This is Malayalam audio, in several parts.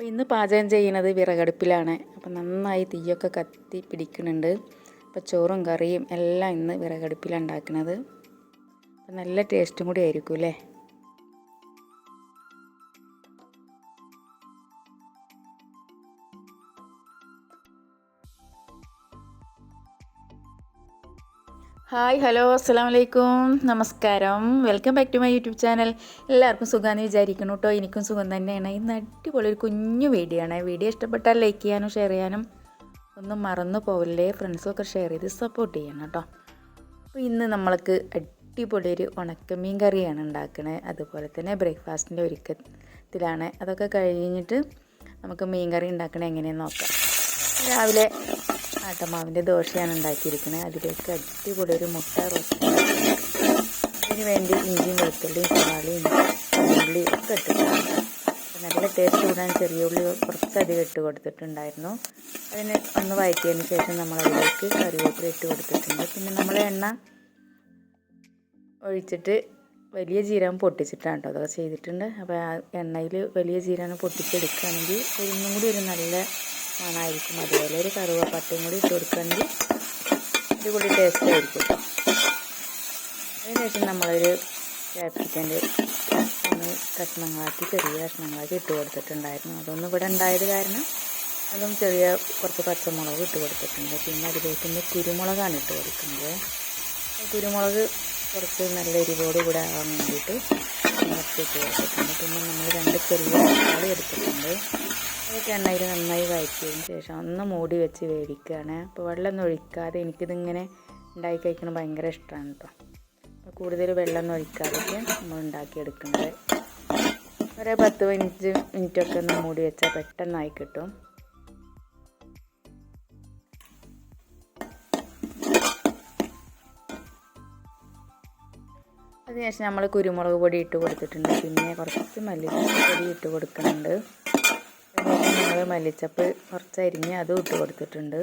അപ്പോൾ ഇന്ന് പാചകം ചെയ്യുന്നത് വിറകടുപ്പിലാണ്. അപ്പോൾ നന്നായി തീയൊക്കെ കത്തി പിടിക്കുന്നുണ്ട്. അപ്പോൾ ചോറും കറിയും എല്ലാം ഇന്ന് വിറകടുപ്പിലാണ് ഉണ്ടാക്കുന്നത്. അപ്പോൾ നല്ല ടേസ്റ്റും കൂടി ആയിരിക്കും അല്ലേ? ഹായ് ഹലോ അസ്സാം വലൈക്കും നമസ്കാരം. Welcome back to my YouTube channel. എല്ലാവർക്കും സുഖമാണെന്ന് വിചാരിക്കണം കേട്ടോ എനിക്കും സുഖം തന്നെയാണ്. ഇന്ന് അടിപൊളി ഒരു കുഞ്ഞു വീഡിയോ ആണ്. വീഡിയോ ഇഷ്ടപ്പെട്ടാൽ ലൈക്ക് ചെയ്യാനും ഷെയർ ചെയ്യാനും ഒന്നും മറന്നു പോവില്ലേ. ഫ്രണ്ട്സൊക്കെ ഷെയർ ചെയ്ത് സപ്പോർട്ട് ചെയ്യണം കേട്ടോ അപ്പോൾ ഇന്ന് നമ്മൾക്ക് അടിപൊളി ഒരു ഉണക്കമീൻ കറിയാണ് ഉണ്ടാക്കുന്നത് അതുപോലെ തന്നെ ബ്രേക്ക്ഫാസ്റ്റിന്റെ ഒരുക്കത്തിലാണ്. അതൊക്കെ കഴിഞ്ഞിട്ട് നമുക്ക് മീൻ കറി ഉണ്ടാക്കണത് എങ്ങനെയെന്ന് നോക്കാം. രാവിലെ ആട്ടമാവിന്റെ ദോശയാണ് ഉണ്ടാക്കിയിരിക്കുന്നത്. അതിലേക്ക് അടിപൊളി ഒരു മുട്ട റോസ്റ്റ് അതിന് വേണ്ടി ഇഞ്ചിയും വെളുത്തുള്ളിയും സവാളയും ഉള്ളി ഒക്കെ ഇട്ടിട്ടുണ്ട്. നല്ല ടേസ്റ്റ് കൂടാൻ ചെറിയ ഉള്ളി കുറച്ചധികം ഇട്ട് കൊടുത്തിട്ടുണ്ടായിരുന്നു. അതിന് ഒന്ന് വഴറ്റിയതിന് ശേഷം നമ്മൾ അതിലേക്ക് കറിവേപ്പില ഇട്ട് കൊടുത്തിട്ടുണ്ട്. പിന്നെ നമ്മൾ എണ്ണ ഒഴിച്ചിട്ട് വലിയ ജീരകം പൊട്ടിച്ചിട്ടാണ് കേട്ടോ. അതൊക്കെ ചെയ്തിട്ടുണ്ട്. അപ്പോൾ ആ എണ്ണയിൽ വലിയ ജീരകം പൊട്ടിച്ചെടുക്കുകയാണെങ്കിൽ ഒന്നും കൂടി ഒരു നല്ല മണമായിരിക്കും അതുപോലെ ഒരു കറുവപ്പട്ടയും കൂടി ഇട്ട് കൊടുക്കണമെങ്കിൽ ഇതുകൂടി ടേസ്റ്റ് ആയിരിക്കും അതിനുശേഷം നമ്മളൊരു ക്യാപ്സിക്കന്റെ ഒന്ന് കഷ്ണങ്ങളാക്കി ചെറിയ കഷ്ണങ്ങളാക്കി ഇട്ട് കൊടുത്തിട്ടുണ്ടായിരുന്നു. അതൊന്നും ഇവിടെ ഉണ്ടായത് കാരണം അതും ചെറിയ കുറച്ച് പച്ചമുളക് ഇട്ട് കൊടുത്തിട്ടുണ്ട്. പിന്നെ അതിലേക്ക് ഇന്ന് കുരുമുളകാണ് ഇട്ട് കൊടുക്കുന്നത്. കുരുമുളക് കുറച്ച് നല്ല എരിവോട് കൂടെ ആവാൻ വേണ്ടിയിട്ട് ഇട്ട് കൊടുത്തിട്ടുണ്ട്. പിന്നെ നമ്മൾ രണ്ട് ചെറിയ തക്കാളി എടുത്തിട്ടുണ്ട്. അതൊക്കെ എണ്ണയിൽ നന്നായി വഴറ്റിയതിന് ശേഷം ഒന്ന് മൂടി വെച്ച് വേവിക്കുകയാണ്. അപ്പോൾ വെള്ളമൊന്നും ഒഴിക്കാതെ എനിക്കിതിങ്ങനെ ഉണ്ടാക്കി കഴിക്കണം ഭയങ്കര ഇഷ്ടമാണ് കേട്ടോ. അപ്പോൾ കൂടുതൽ വെള്ളമൊന്നും ഒഴിക്കാതൊക്കെ നമ്മൾ ഉണ്ടാക്കിയെടുക്കുന്നത്. ഒരു പത്ത് പതിനഞ്ച് മിനിറ്റൊക്കെ ഒന്ന് മൂടി വെച്ചാൽ പെട്ടെന്നായി കിട്ടും. അതിനുശേഷം നമ്മൾ കുരുമുളക് പൊടി ഇട്ട് കൊടുത്തിട്ടുണ്ട്. പിന്നെ കുറച്ച് മല്ലിപ്പൊടി ഇട്ട് കൊടുക്കുന്നുണ്ട്. നമ്മൾ മല്ലിച്ചപ്പ് കുറച്ച് അരിഞ്ഞ് അതും ഇട്ട് കൊടുത്തിട്ടുണ്ട്.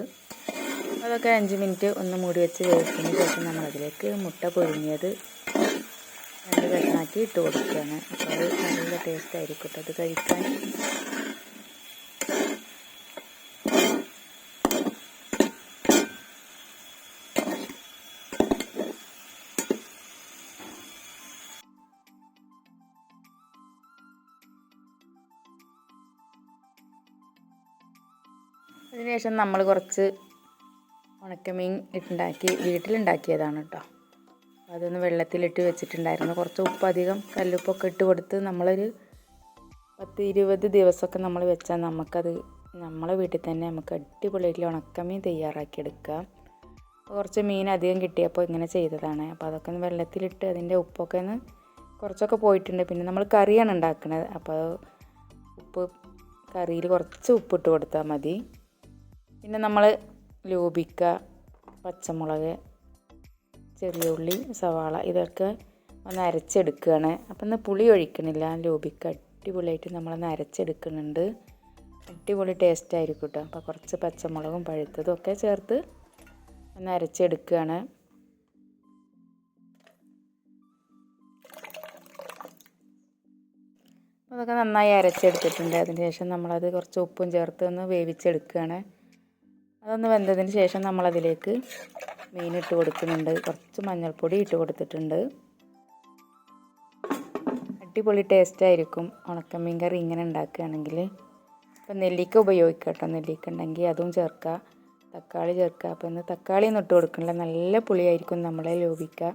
അതൊക്കെ അഞ്ച് മിനിറ്റ് ഒന്ന് മൂടി വെച്ച് വേവിച്ചതിന് ശേഷം നമ്മൾ അതിലേക്ക് മുട്ട പൊരിഞ്ഞത് രണ്ട് കഷ്ണാക്കി ഇട്ട് കൊടുക്കുകയാണ്. അപ്പോൾ അത് നല്ല ടേസ്റ്റ് ആയിരിക്കും അത് കഴിക്കാൻ. അതിനുശേഷം നമ്മൾ കുറച്ച് ഉണക്കമീൻ ഇട്ടുണ്ടാക്കി വീട്ടിലുണ്ടാക്കിയതാണ് കേട്ടോ. അതൊന്ന് വെള്ളത്തിലിട്ട് വെച്ചിട്ടുണ്ടായിരുന്നു. കുറച്ച് ഉപ്പ് അധികം കല്ലുപ്പൊക്കെ ഇട്ട് കൊടുത്ത് നമ്മളൊരു പത്ത് ഇരുപത് ദിവസമൊക്കെ നമ്മൾ വെച്ചാൽ നമുക്കത് നമ്മളെ വീട്ടിൽ തന്നെ നമുക്ക് അടിപൊളിയായിട്ട് ഉണക്കമീൻ തയ്യാറാക്കിയെടുക്കാം കുറച്ച് മീൻ അധികം കിട്ടിയപ്പോൾ ഇങ്ങനെ ചെയ്തതാണ്. അപ്പോൾ അതൊക്കെ ഒന്ന് വെള്ളത്തിലിട്ട് അതിന്റെ ഉപ്പൊക്കെ ഒന്ന് കുറച്ചൊക്കെ പോയിട്ടുണ്ട്. പിന്നെ നമ്മൾ കറിയാണ് ഉണ്ടാക്കുന്നത്. അപ്പോൾ ഉപ്പ് കറിയിൽ കുറച്ച് ഉപ്പിട്ട് കൊടുത്താൽ മതി. പിന്നെ നമ്മൾ ലൂപിക്ക പച്ചമുളക് ചെറിയ ഉള്ളി സവാള ഇതൊക്കെ ഒന്ന് അരച്ചെടുക്കുകയാണ് അപ്പം ഇന്ന് പുളി ഒഴിക്കണില്ല. ലൂപിക്ക അടിപൊളിയായിട്ട് നമ്മളൊന്ന് അരച്ചെടുക്കുന്നുണ്ട്. അടിപൊളി ടേസ്റ്റ് ആയിരിക്കും കേട്ടോ അപ്പോൾ കുറച്ച് പച്ചമുളകും പഴുത്തതും ഒക്കെ ചേർത്ത് ഒന്ന് അരച്ചെടുക്കുകയാണ് അതൊക്കെ നന്നായി അരച്ചെടുത്തിട്ടുണ്ട്. അതിന് ശേഷം നമ്മളത് കുറച്ച് ഉപ്പും ചേർത്ത് ഒന്ന് വേവിച്ചെടുക്കുകയാണ് അതൊന്ന് വെന്തതിന് ശേഷം നമ്മളതിലേക്ക് മീൻ ഇട്ട് കൊടുക്കുന്നുണ്ട്. കുറച്ച് മഞ്ഞൾപ്പൊടി ഇട്ട് കൊടുത്തിട്ടുണ്ട്. അടിപൊളി ടേസ്റ്റ് ആയിരിക്കും. ഉണക്കമീൻ കറി ഇങ്ങനെ ഉണ്ടാക്കുകയാണെങ്കിൽ. ഇപ്പം നെല്ലിക്ക ഉപയോഗിക്കാം കേട്ടോ. നെല്ലിക്ക ഉണ്ടെങ്കിൽ അതും ചേർക്കുക തക്കാളി ചേർക്കുക അപ്പോൾ ഇന്ന് തക്കാളി ഒന്നും ഇട്ട് കൊടുക്കണില്ല. നല്ല പുളിയായിരിക്കും നമ്മളെ ലോപിക്കുക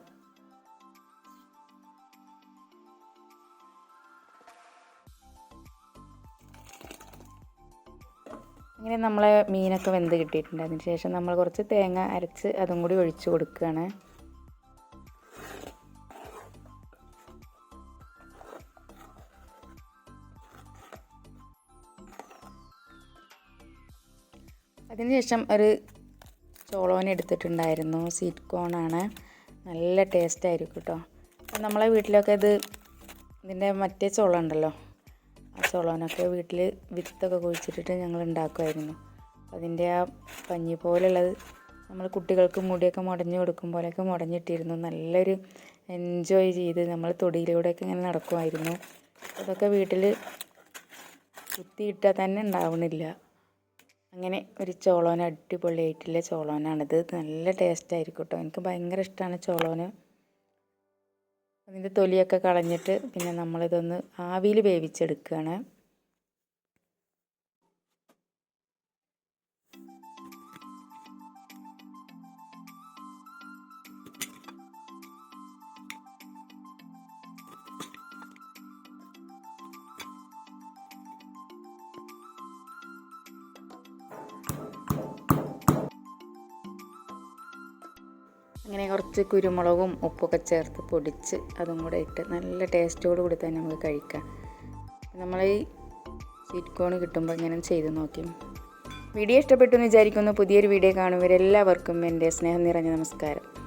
അങ്ങനെ നമ്മളെ മീനൊക്കെ വെന്ത് കിട്ടിയിട്ടുണ്ട്. അതിന് ശേഷം നമ്മൾ കുറച്ച് തേങ്ങ അരച്ച് അതും കൂടി ഒഴിച്ചു കൊടുക്കുകയാണ്. അതിനുശേഷം ഒരു ചോളോന എടുത്തിട്ടുണ്ടായിരുന്നു. സ്വീറ്റ് കോണാണ് നല്ല ടേസ്റ്റ് ആയിരിക്കും കേട്ടോ. നമ്മളെ വീട്ടിലൊക്കെ ഇത് ഇതിന്റെ മറ്റേ ചോളം ഉണ്ടല്ലോ. ആ ചോളനൊക്കെ വീട്ടിൽ വിത്തൊക്കെ കുഴിച്ചിട്ടിട്ട് ഞങ്ങൾ ഉണ്ടാക്കുമായിരുന്നു അതിന്റെ ആ പഞ്ഞി പോലുള്ളത് നമ്മൾ കുട്ടികൾക്ക് മുടിയൊക്കെ മുടഞ്ഞു കൊടുക്കും പോലെയൊക്കെ മുടഞ്ഞിട്ടിരുന്നു. നല്ലൊരു എൻജോയ് ചെയ്ത് നമ്മൾ തൊടിയിലൂടെയൊക്കെ ഇങ്ങനെ നടക്കുമായിരുന്നു അതൊക്കെ വീട്ടിൽ കുത്തിയിട്ടാൽ തന്നെ ഉണ്ടാവണില്ല. അങ്ങനെ ഒരു ചോളോന അടിപൊളിയായിട്ടുള്ള ചോളോനാണിത്. നല്ല ടേസ്റ്റ് ആയിരിക്കും കേട്ടോ. എനിക്ക് ഭയങ്കര ഇഷ്ടമാണ് ചോളോന്. അതിന്റെ തൊലിയൊക്കെ കളഞ്ഞിട്ട് പിന്നെ നമ്മളിതൊന്ന് ആവിയിൽ വേവിച്ചെടുക്കുകയാണ്. അങ്ങനെ കുറച്ച് കുരുമുളകും ഉപ്പൊക്കെ ചേർത്ത് പൊടിച്ച് അതും കൂടെ ഇട്ട് നല്ല ടേസ്റ്റോട് കൂടി തന്നെ നമുക്ക് കഴിക്കാം. നമ്മൾ ഈ സ്വീറ്റ് കോൺ കിട്ടുമ്പോൾ ഇങ്ങനെ ചെയ്ത് നോക്കി. വീഡിയോ ഇഷ്ടപ്പെട്ടു എന്ന് വിചാരിക്കുന്നു. പുതിയൊരു വീഡിയോ കാണുമ്പോൾ എല്ലാവർക്കും എന്റെ സ്നേഹം നിറഞ്ഞ നമസ്കാരം.